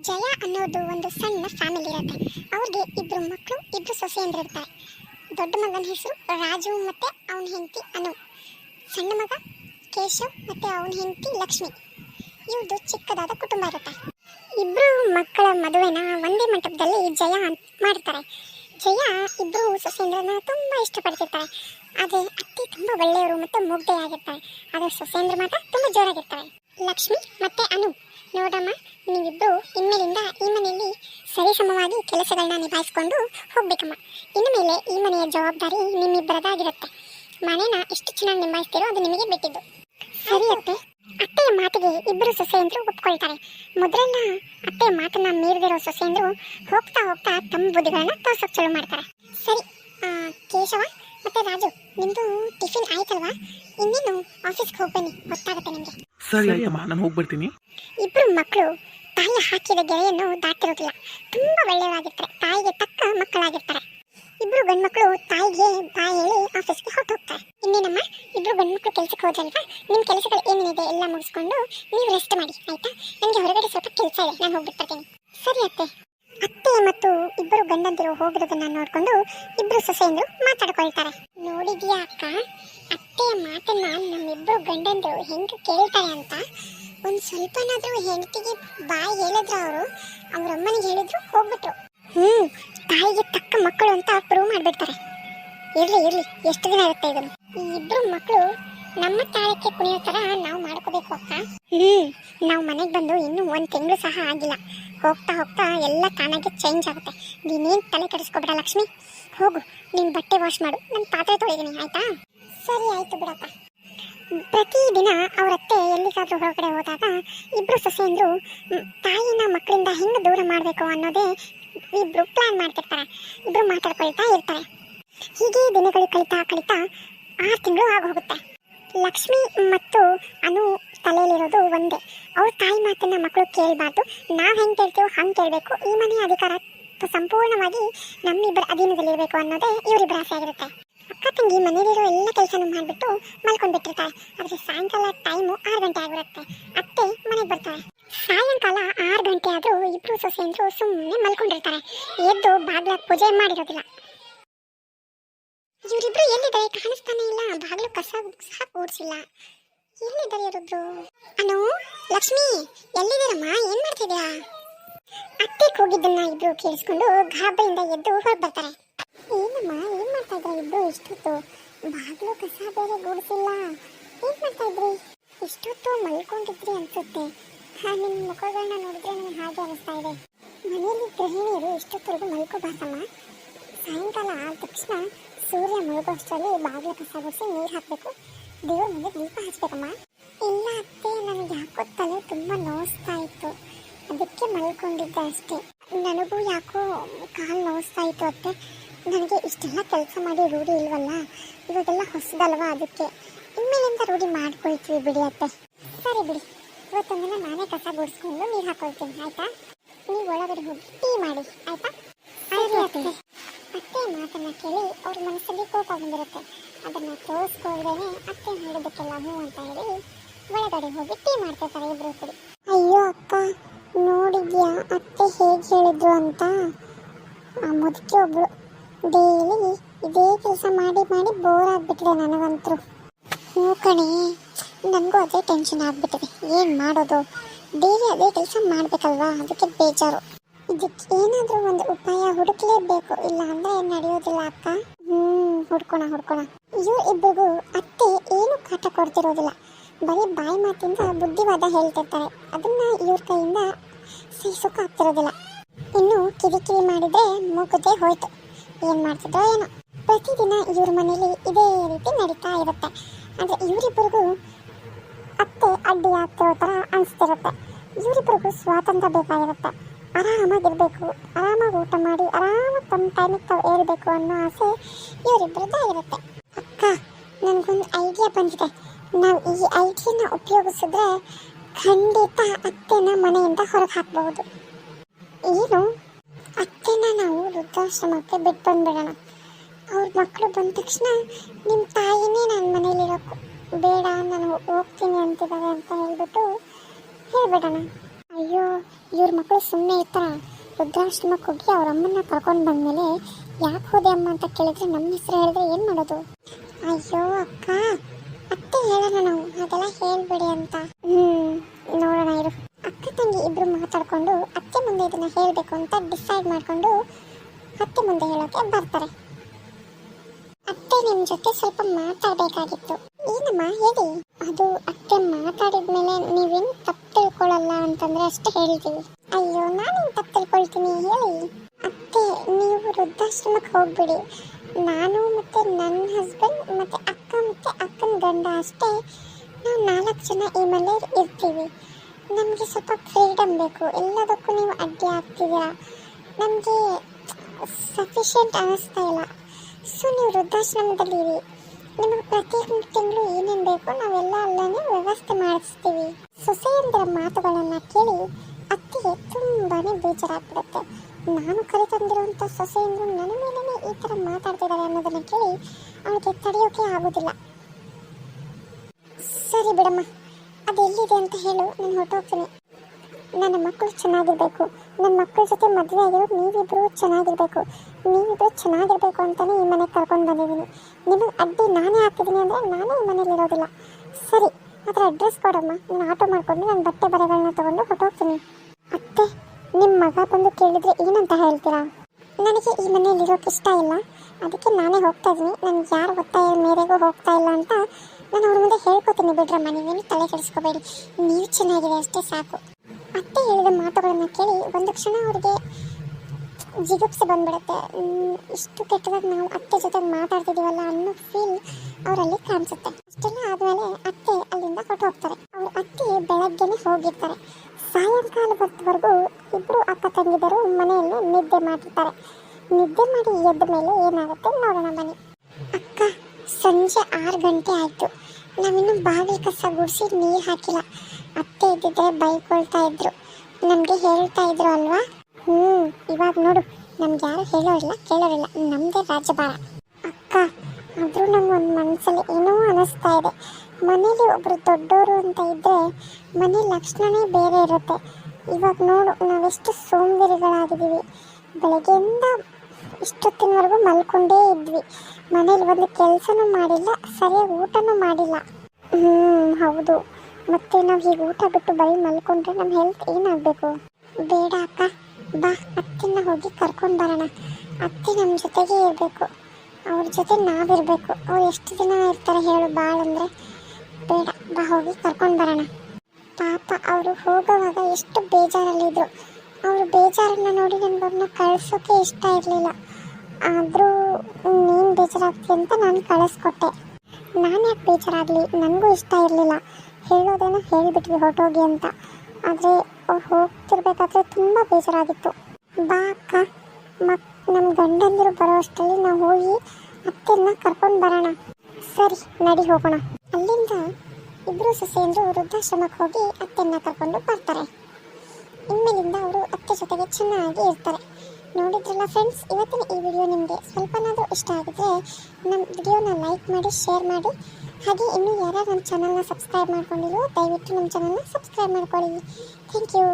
ಜಯ ಅನ್ನೋದು ಒಂದು ಸಣ್ಣ ಫ್ಯಾಮಿಲಿ ಇರುತ್ತೆ. ಅವ್ರಿಗೆ ಇಬ್ರು ಮಕ್ಕಳು ಇಬ್ರು ಸೊಸೆಯಂದ್ರು ಇರ್ತಾರೆ. ದೊಡ್ಡ ಮಗನ ಹೆಸರು ರಾಜು ಮತ್ತೆ ಅವನ ಹೆಂಡತಿ ಅನು. ಸಣ್ಣ ಮಗ ಕೇಶವ್ ಮತ್ತೆ ಅವನ ಹೆಂಡತಿ ಲಕ್ಷ್ಮಿ. ಇವ್ರದ್ದು ಚಿಕ್ಕದಾದ ಕುಟುಂಬ ಇರುತ್ತೆ. ಇಬ್ಬರು ಮಕ್ಕಳ ಮದುವೆನ ಒಂದೇ ಮಂಟಪದಲ್ಲಿ ಜಯ ಮಾಡ್ತಾರೆ. ಜಯ ಇಬ್ಬರು ಸೊಸೇಂದ್ರನ ತುಂಬಾ ಇಷ್ಟಪಡ್ತಿರ್ತಾರೆ. ಆದರೆ ಅತ್ತೆ ತುಂಬಾ ಒಳ್ಳೆಯವರು ಮತ್ತೆ ಮುಗ್ಧೆಯಾಗಿರ್ತಾರೆ. ಆದರೆ ಸೊಸೇಂದ್ರ ಮಾತ್ರ ತುಂಬಾ ಜೋರಾಗಿರ್ತಾರೆ. ಲಕ್ಷ್ಮಿ ಮತ್ತೆ ಅನು. ನೋಡಮ್ಮ ನೀವಿಬ್ಬರು ಇನ್ಮೇಲಿಂದ ಈ ಮನೆಯಲ್ಲಿ ಸರಿಸಮವಾಗಿ ಕೆಲಸಗಳನ್ನ ನಿಭಾಯಿಸ್ಕೊಂಡು ಹೋಗ್ಬೇಕಮ್ಮ. ಇನ್ನು ಮೇಲೆ ಈ ಮನೆಯ ಜವಾಬ್ದಾರಿ ನಿಮ್ಮಿಬ್ಬರದಾಗಿರುತ್ತೆ. ಮನೆನ ಎಷ್ಟು ಚೆನ್ನಾಗಿ ನಿಭಾಯಿಸ್ತೀರೋ ಅದು ನಿಮಗೆ ಬಿಟ್ಟಿದ್ದು. ಸರಿ ಅತ್ತೆ. ಅತ್ತೆಯ ಮಾತಿಗೆ ಇಬ್ಬರು ಸೊಸೆಯಂದ್ರು ಒಪ್ಕೊಳ್ತಾರೆ. ಮೊದಲೆಲ್ಲ ಅತ್ತೆಯ ಮಾತನ್ನ ಮೀರದಿರೋ ಸೊಸೆಯಂದ್ರು ಹೋಗ್ತಾ ಹೋಗ್ತಾ ತಮ್ಮ ಬುದ್ಧಿಗಳನ್ನ ತೋರ್ಸೋಕ್ ಶುರು ಮಾಡ್ತಾರೆ. ಸರಿ ಕೇಶವ ಮತ್ತೆ ರಾಜು ನಿಮ್ಮದು ಟಿಫಿನ್ ಆಯ್ತಲ್ವಾ? ಇನ್ನೇನು ಆಫೀಸ್ಗೆ ಹೋಗ್ಬನ್ನಿ ಗೊತ್ತಾಗುತ್ತೆ ನಿಮ್ಗೆ. ಸರಿ ಅಮ್ಮ ನಾನು ಹೋಗ್ಬಿಡ್ತೀನಿ ಇಬ್ರು ಮಕ್ಕಳು ತಾಯಿ ಹಾಕಿದ ಗೆರೆಯನ್ನು ದಾಟಿರೋದಿಲ್ಲ. ತುಂಬಾ ಒಳ್ಳೆಯವಾಗಿರ್ತಾರೆ. ತಾಯಿಗೆ ತಕ್ಕ ಮಕ್ಕಳಾಗಿರ್ತಾರೆ. ಇಬ್ರು ಗಂಡ್ಮಕ್ಳು ತಾಯಿಗೆ ಬಾಯಿ ಹೇಳಿ ಆಫೀಸ್ಗೆ ಹೊರಟು ಹೋಗ್ತಾರೆ ಇನ್ನೇನಮ್ಮ? ಇಬ್ರು ಗಂಡ್ಮಕ್ಳು ಕೆಲಸಕ್ಕೆ ಹೋದ್ರಲ್ವಾ? ನಿಮ್ ಕೆಲಸಗಳು ಏನೇನಿದೆ ಎಲ್ಲ ಮುಗಿಸ್ಕೊಂಡು ನೀವು ರೆಸ್ಟ್ ಮಾಡಿ ಆಯ್ತಾ? ನನಗೆ ಹೊರಗಡೆ ಸ್ವಲ್ಪ ಕೆಲಸ ಇದೆ. ನಾನು ಹೋಗ್ಬಿಡ್ತೀನಿ ಸರಿ ಅತ್ತೆ. ಅತ್ತೆ ಮತ್ತು ಇಬ್ಬರು ಗಂಡಂದಿರು ಹೋಗಿರೋದನ್ನ ನೋಡ್ಕೊಂಡು ಇಬ್ರು ಸೊಸೆಯಂದ್ರು ಮಾತಾಡ್ಕೊಳ್ತಾರೆ. ನೋಡಿದ್ಯಾ ಅಕ್ಕ? ಅತ್ತೆಯ ಮಾತನ್ನ ನಮ್ಮಿಬ್ರು ಗಂಡಂದ್ರು ಹೆಂಗೆ ಕೇಳ್ತಾರೆ ಅಂತ ಒಂದ್ ಸ್ವಲ್ಪನಾದ್ರೂ ಹೆಂಡತಿಗೆ ಬಾಯಿ ಹೇಳಿದ್ರು ಅವರು, ಅವ್ರ ಅಮ್ಮನಿಗೆ ಹೇಳಿದ್ರು ಹೋಗ್ಬಿಟ್ರು. ಹ್ಮ್, ತಾಯಿಗೆ ತಕ್ಕ ಮಕ್ಕಳು ಅಂತ ಪ್ರೂವ್ ಮಾಡ್ಬಿಡ್ತಾರೆ. ಇರ್ಲಿ ಇರ್ಲಿ, ಎಷ್ಟು ದಿನ ಆಗುತ್ತೆ ಇದನ್ನು? ಈ ಇಬ್ರು ಮಕ್ಕಳು ನಮ್ಮ ತಾಳಕ್ಕೆ ಕುಣಿಯೋ ತರ ನಾವು ಮಾಡ್ಕೋಬೇಕು ಅಕ್ಕ. ಹ್ಮ್, ನಾವು ಮನೆಗೆ ಬಂದು ಇನ್ನೂ ಒಂದ್ ತಿಂಗಳು ಸಹ ಆಗಿಲ್ಲ. ಹೋಗ್ತಾ ಹೋಗ್ತಾ ಎಲ್ಲ ತಾನಾಗೆ ಚೇಂಜ್ ಆಗುತ್ತೆ. ನೀನೇನ್ ತಲೆ ಕೆಡಿಸ್ಕೊಬೇಡ ಲಕ್ಷ್ಮಿ? ಹೋಗು, ನಿನ್ ಬಟ್ಟೆ ವಾಶ್ ಮಾಡು, ನಾನು ಪಾತ್ರೆ ತೊಳಿದೀನಿ ಆಯ್ತಾ? ಸರಿ, ಆಯ್ತು ಬಿಡಪ್ಪ. ಪ್ರತಿದಿನ ಅವ್ರ ಅತ್ತೆ ಎಲ್ಲಿಗಾದ್ರೂ ಹೊರಗಡೆ ಹೋದಾಗ ಇಬ್ರು ಸೊಸೆಯಂದ್ರು ತಾಯಿನ ಮಕ್ಕಳಿಂದ ಹೆಂಗ್ ದೂರ ಮಾಡಬೇಕು ಅನ್ನೋದೇ ಇಬ್ರು ಪ್ಲಾನ್ ಮಾಡ್ತಿರ್ತಾರೆ. ಇಬ್ರು ಮಾತಾಡ್ಕೊಳ್ತಾ ಇರ್ತಾರೆ. ಹೀಗೆ ದಿನಗಳು ಕಳಿತಾ ಕಳಿತಾ ಆರು ತಿಂಗಳು ಆಗೋಗುತ್ತೆ. ಲಕ್ಷ್ಮಿ ಮತ್ತು ಅನು ತಲೆಯಲ್ಲಿರೋದು ಒಂದೇ. ಅವ್ರ ತಾಯಿ ಮಾತನ್ನ ಮಕ್ಕಳು ಕೇಳಬಾರ್ದು. ನಾವ್ ಹೆಂಗ್ ಕೇಳ್ತೀವೋ ಹಂಗ್ ಕೇಳಬೇಕು. ಈ ಮನೆಯ ಅಧಿಕಾರ ಸಂಪೂರ್ಣವಾಗಿ ನಮ್ಮಿಬ್ಬರ ಅಧೀನದಲ್ಲಿ ಇರಬೇಕು ಅನ್ನೋದೇ ಇವರಿಬ್ಬರ ಆಸೆ ಆಗಿರುತ್ತೆ. ಅಕ್ಕ, ತಂಗಿ ಮನೇಲಿರೋ ಎಲ್ಲ ಕೆಲಸನೂ ಮಾಡಿಬಿಟ್ಟು ಮಲ್ಕೊಂಡ್ಬಿಟ್ಟಿರ್ತಾರೆ. ಆದರೆ ಸಾಯಂಕಾಲ ಟೈಮು ಆರು ಗಂಟೆ ಆಗಿರುತ್ತೆ. ಅತ್ತೆ ಮನೆಗೆ ಬರ್ತಾರೆ. ಸಾಯಂಕಾಲ ಆರು ಗಂಟೆ ಆದರೂ ಇಬ್ಬರು ಸೊಸೆಯಂದ್ರು ಸುಮ್ಮನೆ ಮಲ್ಕೊಂಡಿರ್ತಾರೆ. ಎದ್ದು ಬಾಗ್ಲ ಪೂಜೆ ಮಾಡಿರೋದಿಲ್ಲ. ಇವರಿಬ್ರು ಎಲ್ಲಿದ್ದಾರೆ? ಕಾಣಿಸ್ತಾನೆ ಇಲ್ಲ. ಬಾಗ್ಲು ಕಸ ಸಹ ಓಡಿಸಿಲ್ಲ. ಎಲ್ಲಿದ್ದಾರೆ ಇವರಿಬ್ರು? ಅನು, ಲಕ್ಷ್ಮಿ, ಎಲ್ಲಿದ್ದೀರಮ್ಮ? ಏನು ಮಾಡ್ತಿದ್ಯಾ? ಅತ್ತೆ ಕೂಗಿದ್ದನ್ನ ಇಬ್ರು ಕೇಳಿಸ್ಕೊಂಡು ಗಾಬರಿಯಿಂದ ಎದ್ದು ಹೊರಗೆ ಬರ್ತಾರೆ. ಏನಮ್ಮ, ಏನ್ ಮಾಡ್ತಾ ಇದ್ರ ಇಬ್ರು ಇಷ್ಟೊತ್ತು? ಬಾಗ್ಲು ಕಸ ಬೇರೆ ಗೂಡಿಸಿಲ್ಲ. ಏನ್ ಮಾಡ್ತಾ ಇದ್ರಿ? ಇಷ್ಟೊತ್ತು ಮಲ್ಕೊಂಡಿದ್ರಿ ಅನ್ಸುತ್ತೆ. ಹಾ, ನಿಮ್ ಮುಖಗಳನ್ನ ನೋಡಿದ್ರೆ ನನಗೆ ಹಾಗೆ ಅನಿಸ್ತಾ ಇದೆ. ಮನೆಯಲ್ಲಿ ಗೃಹಿಣಿಯರು ಇಷ್ಟೊತ್ತರೆಗೂ ಮಲ್ಕೋಬಾರ್ದಮ್ಮ. ಸಾಯಂಕಾಲ ಆದ ತಕ್ಷಣ ಸೂರ್ಯ ಮುಳುಗೋಷ್ಟರಲ್ಲಿ ಬಾಗಿಲು ಕಸ ಗುಡಿಸಿ ನೀರು ಹಾಕಬೇಕು. ದೇವ್ರ ಮುಂದೆ ದೀಪ ಹಚ್ಬೇಕಮ್ಮ. ಇಲ್ಲ ಅತ್ತೆ ನನಗೆ ಯಾಕೋ ತಲೆ ತುಂಬ ನೋಸ್ತಾ ಇತ್ತು. ಅದಕ್ಕೆ ಮಲ್ಕೊಂಡಿದ್ದೆ ಅಷ್ಟೇ. ನನಗೂ ಯಾಕೋ ಕಾಲು ನೋಸ್ತಾ ಇತ್ತು ಅತ್ತೆ. ನನಗೆ ಇಷ್ಟೆಲ್ಲ ಕೆಲಸ ಮಾಡಿ ರೂಢಿ ಇಲ್ವಲ್ಲ? ಇವಾಗೆಲ್ಲ ಹೊಸದಲ್ವಾ ಅದಕ್ಕೆ? ಇನ್ಮೇಲಿಂದ ರೂಢಿ ಮಾಡ್ಕೊಳ್ತೀವಿ ಬಿಡಿ ಅತ್ತೆ. ಸರಿ ಬಿಡಿ. ಇವತ್ತೊಂದಿನ ನಾನೇ ಕಸ ಗುಡಿಸ್ಕೊಂಡು ನೀರು ಹಾಕೊಳ್ತೀನಿ ಆಯ್ತಾ? ನೀವು ಒಳಗಡೆ ಹೋಗಿ ಟೀ ಮಾಡಿ ಆಯ್ತಾ? ಅತ್ತೆ. ಅತ್ತೆ. ಮಾತನ್ನ ಕೇಳಿ ಅವ್ರ ಮನಸ್ಸಲ್ಲಿ ಕೋಪ ಬಂದಿರುತ್ತೆ. ಅದನ್ನ ತೋರಿಸ್ಕೊಳ್ದೇನೆ ಅತ್ತೆ ಹೇಳಿದಕ್ಕೆಲ್ಲ ಹ್ಞೂ ಅಂತ ಹೇಳಿ ಒಳಗಡೆ ಹೋಗಿ ಟೀ ಮಾಡ್ತಿರ್ತಾರೆ ಇಬ್ಬರು ಕೂಡಿ. ಅಯ್ಯೋ ಅಕ್ಕ ನೋಡಿದ್ಯಾ? ಅತ್ತೆ ಹೇಗೆ ಹೇಳಿದ್ರು ಅಂತ? ಆ ಮುದುಕಿ ಒಬ್ಳು ಡೈಲಿ ಇದೇ ಕೆಲಸ ಮಾಡಿ ಮಾಡಿ ಬೋರ್ ಆಗ್ಬಿಟ್ಟಿದೆ ನನಗಂತೂ. ಹ್ಞೂ ಕಣೆ ನನಗೂ ಅದೇ ಟೆನ್ಷನ್ ಆಗ್ಬಿಟ್ಟಿದೆ. ಏನು ಮಾಡೋದು? ಡೈಲಿ ಅದೇ ಕೆಲಸ ಮಾಡಬೇಕಲ್ವಾ? ಅದಕ್ಕೆ ಬೇಜಾರು. ಇದಕ್ಕೆ ಏನಾದರೂ ಒಂದು ಉಪಾಯ ಹುಡುಕಲೇಬೇಕು. ಇಲ್ಲ ಅಂದ್ರೆ ನಡೆಯೋದಿಲ್ಲ ಅಕ್ಕ. ಹ್ಞೂ ಹುಡ್ಕೋಣ ಹುಡ್ಕೋಣ. ಇವ್ರು ಇಬ್ಬರಿಗೂ ಅತ್ತೆ ಏನು ಕಾಟ ಕೊಡ್ತಿರೋದಿಲ್ಲ. ಬರೀ ಬಾಯಿ ಮಾತಿಂದ ಬುದ್ಧಿವಾದ ಹೇಳ್ತಿರ್ತಾರೆ. ಅದನ್ನ ಇವ್ರ ಕೈಯಿಂದ ಸಹಿಸೋಕೆ ಆಗ್ತಿರೋದಿಲ್ಲ. ಇನ್ನು ಕಿರಿ ಕಿರಿ ಮಾಡಿದ್ರೆ ಮೂಗುದೇ ಹೋಯ್ತು. ಏನ್ ಮಾಡ್ತಿದ್ರೋ ಏನೋ. ಪ್ರತಿದಿನ ಇವ್ರ ಮನೇಲಿ ಇದೇ ರೀತಿ ನಡೀತಾ ಇರುತ್ತೆ. ಆದ್ರೆ ಇವರಿಬ್ಬರಿಗೂ ಅತ್ತೆ, ಅಡ್ಡಿ ಆಗ್ತಿರೋ ತರ ಅನಿಸ್ತಿರುತ್ತೆ. ಇವರಿಬ್ಬರಿಗೂ ಸ್ವಾತಂತ್ರ್ಯ ಬೇಕಾಗಿರುತ್ತೆ. ಆರಾಮಾಗಿರ್ಬೇಕು. ಆರಾಮಾಗಿ ಊಟ ಮಾಡಿ ಆರಾಮಾಗಿ ತಮ್ಮ ಟೈಮಿಗೆ ತಾವು ಏರಬೇಕು ಅನ್ನೋ ಆಸೆ ಇವರಿಬ್ಬರದ್ದಾಗಿರುತ್ತೆ ಅಕ್ಕ, ನನಗೊಂದು ಐಡಿಯಾ ಬಂದಿದೆ. ನಾವು ಈ ಐಡಿಯಾನ ಉಪಯೋಗಿಸಿದ್ರೆ ಖಂಡಿತ ಅತ್ತೆನ ಮನೆಯಿಂದ ಹೊರಗೆ ಹಾಕಬಹುದು. ಏನು? ಅತ್ತೆನ ನಾವು ವೃದ್ಧಾಶ್ರಮಕ್ಕೆ ಬಿಟ್ಟು ಬಂದ್ಬಿಡೋಣ. ಅವ್ರ ಮಕ್ಕಳು ಬಂದ ತಕ್ಷಣ ನಿಮ್ಮ ತಾಯಿನೇ ನನ್ನ ಮನೇಲಿರೋಕು. ಬೇಡ, ನಾನು ಹೋಗ್ತೀನಿ ಅಂತಿದ್ದಾರೆ ಅಂತ ಹೇಳ್ಬಿಟ್ಟು ಹೇಳ್ಬಿಡೋಣ. ಅಯ್ಯೋ, ಇವ್ರ ಇವ್ರ ಮಕ್ಕಳು ಸುಮ್ಮನೆ ಇರ್ತಾರ. ವೃದ್ಧಾಶ್ರಮಕ್ಕೆ ಹೋಗಿ ಅವ್ರ ಅಮ್ಮನ್ನ ಕರ್ಕೊಂಡು ಬಂದಮೇಲೆ ಯಾಕೆ ಹೋದೆ ಅಮ್ಮ ಅಂತ ಕೇಳಿದ್ರೆ ನಮ್ಮ ಹೆಸರು ಹೇಳಿದ್ರೆ ಏನು ಮಾಡೋದು? ಅಯ್ಯೋ, ಅಕ್ಕ. ಅತ್ತೆ ಹೇಳೋಣ ನಾವು? ಅದೆಲ್ಲ ಹೇಳ್ಬಿಡಿ ಅಂತ. ಹ್ಮ್, ನೋಡೋಣ ಇರು. ಅಕ್ಕ ತಂಗಿ ಇಬ್ರು ಮಾತಾಡ್ಕೊಂಡು ಅತ್ತೆ ಮುಂದೆ ಇದನ್ನ ಹೇಳ್ಬೇಕು ಅಂತ ಡಿಸೈಡ್ ಮಾಡ್ಕೊಂಡು ಅತ್ತೆ ಮುಂದೆ ಹೇಳೋಕೆ ಬರ್ತಾರೆ. ಅತ್ತೆ ನಿಮ್ ಜೊತೆ ಸ್ವಲ್ಪ ಮಾತಾಡ್ಬೇಕಾಗಿತ್ತು. ಏನಮ್ಮ, ಹೇಳಿ? ಅದು ಅತ್ತೆ ಮಾತಾಡಿದ್ಮೇಲೆ ನೀವೇನು ತಪ್ಪು ತಿಳ್ಕೊಳ್ಳಲ್ಲ ಅಂತಂದ್ರೆ ಅಷ್ಟೇ ಹೇಳ್ತೀವಿ ಅಯ್ಯೋ, ನಾನೇನು ತಪ್ಪು ತಿಳ್ಕೊಳ್ತೀನಿ, ಹೇಳಿ? ಅತ್ತೆ, ನೀವು ವೃದ್ಧಾಶ್ರಮಕ್ಕೆ ಹೋಗ್ಬಿಡಿ. ನಾನು ಮತ್ತೆ ನನ್ನ ಹಸ್ಬೆಂಡ್ ಮತ್ತೆ ಅಕ್ಕ ಮತ್ತೆ ಅಕ್ಕನ ಗಂಡ ಅಷ್ಟೇ. ನಾವು ನಾಲ್ಕು ಜನ ಈ ಮನೆಯಲ್ಲಿ ಇರ್ತೀವಿ. ನಮಗೆ ಸ್ವಲ್ಪ ಫ್ರೀಡಮ್ ಬೇಕು. ಎಲ್ಲದಕ್ಕೂ ನೀವು ಅಡ್ಡಿ ಆಗ್ತಿದ್ದೀರಾ ನಮಗೆ ಸಫಿಷಿಯೆಂಟ್ ಅನ್ನಿಸ್ತಾ ಇಲ್ಲ. ಸೊ ನೀವು ವೃದ್ಧಾಶ್ರಮದಲ್ಲಿ ಇರಿ. ನಿಮಗೆ ಪ್ರತಿ ತಿಂಗಳು ಏನೇನು ಬೇಕೋ ನಾವೆಲ್ಲ ಅಲ್ಲೇ ವ್ಯವಸ್ಥೆ ಮಾಡಿಸ್ತೀವಿ. ಸೊಸೆಯಂದ್ರ ಮಾತುಗಳನ್ನು ಕೇಳಿ ಅತ್ತಿಗೆ ತುಂಬಾ ಬೇಜಾರಾಗ್ಬಿಡುತ್ತೆ. ನಾನು ಕರೆತಂದಿರುವಂಥ ಸೊಸೆಯಂದ್ರು ನನ್ನ ಈ ಥರ ಮಾತಾಡ್ತಿದ್ದಾರೆ ಅನ್ನೋದನ್ನ ಕೇಳಿ ಅವನಿಗೆ ತಡೆಯೋಕೆ ಆಗೋದಿಲ್ಲ. ಸರಿ ಬಿಡಮ್ಮ, ಅದು ಎಲ್ಲಿದೆ ಅಂತ ಹೇಳು, ನಾನು ಹೊರಟೋಗ್ತೀನಿ. ನನ್ನ ಮಕ್ಕಳು ಚೆನ್ನಾಗಿರ್ಬೇಕು. ನನ್ನ ಮಕ್ಕಳ ಜೊತೆ ಮದುವೆ ಆಗಿರೋ ನೀವಿಬ್ರು ಚೆನ್ನಾಗಿರ್ಬೇಕು. ನೀವಿಬ್ರು ಚೆನ್ನಾಗಿರ್ಬೇಕು ಅಂತಾನೆ ಈ ಮನೆಗೆ ಕರ್ಕೊಂಡು ಬಂದಿದ್ದೀನಿ. ನಿಮಗೆ ಅಡ್ಡಿ ನಾನೇ ಹಾಕಿದ್ದೀನಿ ಅಂದರೆ ನಾನೇ ಈ ಮನೇಲಿ ಇರೋದಿಲ್ಲ. ಸರಿ ಅದರ ಅಡ್ರೆಸ್ ಕೊಡಮ್ಮ. ನಾನು ಆಟೋ ಮಾಡಿಕೊಂಡು ನನ್ನ ಬಟ್ಟೆ ಬರೆಗಳನ್ನ ತಗೊಂಡು ಹೊರಟೋಗ್ತೀನಿ. ಅತ್ತೆ ನಿಮ್ಮ ಮಗ ಬಂದು ಕೇಳಿದ್ರೆ ಏನಂತ ಹೇಳ್ತೀರಾ? ನನಗೆ ಈ ಮನೆಯಲ್ಲಿ ಇರೋಕೆ ಇಷ್ಟ ಇಲ್ಲ. ಅದಕ್ಕೆ ನಾನೇ ಹೋಗ್ತಾ ಇದ್ದೀನಿ. ನನಗೆ ಯಾರು ಒತ್ತಾಯ ಮೇರೆಗೂ ಹೋಗ್ತಾ ಇಲ್ಲ ಅಂತ ನಾನು ಅವ್ರ ಮುಂದೆ ಹೇಳ್ಕೊತೀನಿ ಬಿಡ್ರಮ್ಮ. ನೀವೇನು ತಲೆ ಕೆಡಿಸ್ಕೋಬೇಡಿ. ನೀವು ಚೆನ್ನಾಗಿದೆ ಅಷ್ಟೇ ಸಾಕು. ಅತ್ತೆ ಹೇಳಿದ ಮಾತುಗಳನ್ನು ಕೇಳಿ ಒಂದು ಕ್ಷಣ ಅವ್ರಿಗೆ ಜಿಗುಪ್ಸೆ ಬಂದ್ಬಿಡುತ್ತೆ. ಇಷ್ಟು ಕೆಟ್ಟದಾಗಿ ನಾವು ಅತ್ತೆ ಜೊತೆ ಮಾತಾಡ್ತಿದ್ದೀವಲ್ಲ ಅನ್ನೋ ಫೀಲ್ ಅವರಲ್ಲಿ ಕಾಣಿಸುತ್ತೆ. ಅಷ್ಟೆಲ್ಲ ಆದಮೇಲೆ ಅತ್ತೆ ಅಲ್ಲಿಂದ ಹೊರಟು ಹೋಗ್ತಾರೆ ಅವ್ರ ಅತ್ತೆ ಬೆಳಗ್ಗೆನೆ ಹೋಗಿರ್ತಾರೆ. ಸಾಯಂಕಾಲ ಹೊತ್ತವರೆಗೂ ಇಬ್ರು ಅಕ್ಕ ತಂಗಿದರು, ಮನೆಯಲ್ಲಿ ನಿದ್ದೆ ಮಾಡಿರ್ತಾರೆ ನಿದ್ದೆ ಮಾಡಿ ಎದ್ದ ಮೇಲೆ ಏನಾಗುತ್ತೆ? ನೋಡೋಣ ಬನ್ನಿ. ಅಕ್ಕ, ಸಂಜೆ ಆರು ಗಂಟೆ ಆಯಿತು. ನಾವಿನ್ನು ಬಾವಿ ಕಸ ಗುಡಿಸಿ ನೀರು ಹಾಕಿಲ್ಲ. ಅತ್ತೆ ಇದ್ದಿದ್ರೆ ಬೈಕೊಳ್ತಾ ಇದ್ರು. ನಮಗೆ ಹೇಳ್ತಾ ಇದ್ರು ಅಲ್ವಾ? ಹ್ಞೂ ಇವಾಗ ನೋಡು. ನಮ್ಗೆ ಯಾರು ಹೇಳೋರಿಲ್ಲ, ಕೇಳೋರಿಲ್ಲ. ನಮ್ಮದೇ ರಾಜಭಾರ ಅಕ್ಕ, ಆದರೂ ನಮ್ಮ ಒಂದು ಮನಸ್ಸಲ್ಲಿ ಏನೋ ಅನಿಸ್ತಾ ಇದೆ. ಮನೇಲಿ ಒಬ್ಬರು ದೊಡ್ಡವರು ಅಂತ ಇದ್ದರೆ ಮನೆ ಲಕ್ಷಣನೇ ಬೇರೆ ಇರುತ್ತೆ. ಇವಾಗ ನೋಡು, ನಾವೆಷ್ಟು ಸೋಂಬೇರಿಗಳಾಗಿದ್ದೀವಿ. ಬೆಳಗ್ಗೆಯಿಂದ ಇಷ್ಟೊತ್ತಿನವರೆಗೂ ಮಲ್ಕೊಂಡೇ ಇದ್ವಿ. ಮನೇಲಿ ಒಂದು ಕೆಲಸನೂ ಮಾಡಿಲ್ಲ, ಸರಿಯಾಗಿ ಊಟನೂ ಮಾಡಿಲ್ಲ. ಹ್ಞೂ ಹೌದು. ಮತ್ತೆ ನಾವು ಈಗ ಊಟ ಬಿಟ್ಟು ಬರೀ ಮಲ್ಕೊಂಡ್ರೆ ನಮ್ಮ ಹೆಲ್ತ್ ಏನಾಗಬೇಕು? ಬೇಡ ಅಕ್ಕ. ಬಾ ಅತ್ತೆನ ಹೋಗಿ ಕರ್ಕೊಂಡು ಬರೋಣ. ಅತ್ತೆ ನಮ್ಮ ಜೊತೆಗೆ ಇರಬೇಕು. ಅವ್ರ ಜೊತೆ ನಾವಿರಬೇಕು. ಅವ್ರು ಎಷ್ಟು ದಿನ ಇರ್ತಾರೆ ಹೇಳು ಭಾಳ ಅಂದರೆ ಬೇಡ, ಬಾ ಹೋಗಿ ಕರ್ಕೊಂಡು ಬರೋಣ. ಪಾಪ, ಅವರು ಹೋಗುವಾಗ ಎಷ್ಟು ಬೇಜಾರಲ್ಲಿದ್ದರು ಅವರು ಬೇಜಾರನ್ನ ನೋಡಿ ನನಗೆ ಅವ್ರನ್ನ ಕಳಿಸೋಕೆ ಇಷ್ಟ ಇರಲಿಲ್ಲ. ಆದರೂ ನೀನು ಬೇಜಾರಾಗ್ತಿ ಅಂತ ನಾನು ಕಳಿಸ್ಕೊಟ್ಟೆ. ನಾನು ಯಾಕೆ ಬೇಜಾರಾಗಲಿ? ನನಗೂ ಇಷ್ಟ ಇರಲಿಲ್ಲ. ಹೇಳೋದೇನೋ ಹೇಳಿಬಿಟ್ವಿ ಹೊರಟೋಗಿ ಅಂತ. ಆದರೆ ಅವ್ರು ಹೋಗ್ತಿರ್ಬೇಕಾದ್ರೆ ತುಂಬ ಬೇಜಾರಾಗಿತ್ತು. ಬಾ ಅಕ್ಕ. ಮಕ್ ನಮ್ಮ ಗಂಡಂದಿರು ಬರೋ ಅಷ್ಟರಲ್ಲಿ ನಾವು ಹೋಗಿ ಅತ್ತೆನ ಕರ್ಕೊಂಡು ಬರೋಣ. ಸರಿ, ನಡಿ ಹೋಗೋಣ. ಅಲ್ಲಿಂದ ಇಬ್ಬರು ಸೊಸೆಯಂದ್ರು ವೃದ್ಧಾಶ್ರಮಕ್ಕೆ ಹೋಗಿ ಅತ್ತೆಯನ್ನ ಕರ್ಕೊಂಡು ಬರ್ತಾರೆ. ಇನ್ಮೇಲಿಂದ ಅವರು ಅತ್ತೆ ಜೊತೆಗೆ ಚೆನ್ನಾಗಿ ಇರ್ತಾರೆ. ನೋಡಿದ್ರಲ್ಲ ಫ್ರೆಂಡ್ಸ್ ಇವತ್ತಿನ ಈ ವಿಡಿಯೋ ನಿಮಗೆ ಸ್ವಲ್ಪನಾದರೂ ಇಷ್ಟ ಆಗಿದ್ರೆ ನಮ್ಮ ವಿಡಿಯೋನ ಲೈಕ್ ಮಾಡಿ ಶೇರ್ ಮಾಡಿ. ಹಾಗೆ ಇನ್ನೂ ಯಾರ್ಯಾರು ನಮ್ಮ ಚಾನಲ್ನ ಸಬ್ಸ್ಕ್ರೈಬ್ ಮಾಡ್ಕೊಂಡಿರೋ ದಯವಿಟ್ಟು ನಮ್ಮ ಚಾನಲ್ನ ಸಬ್ಸ್ಕ್ರೈಬ್ ಮಾಡ್ಕೊಳ್ಳಿ. Thank you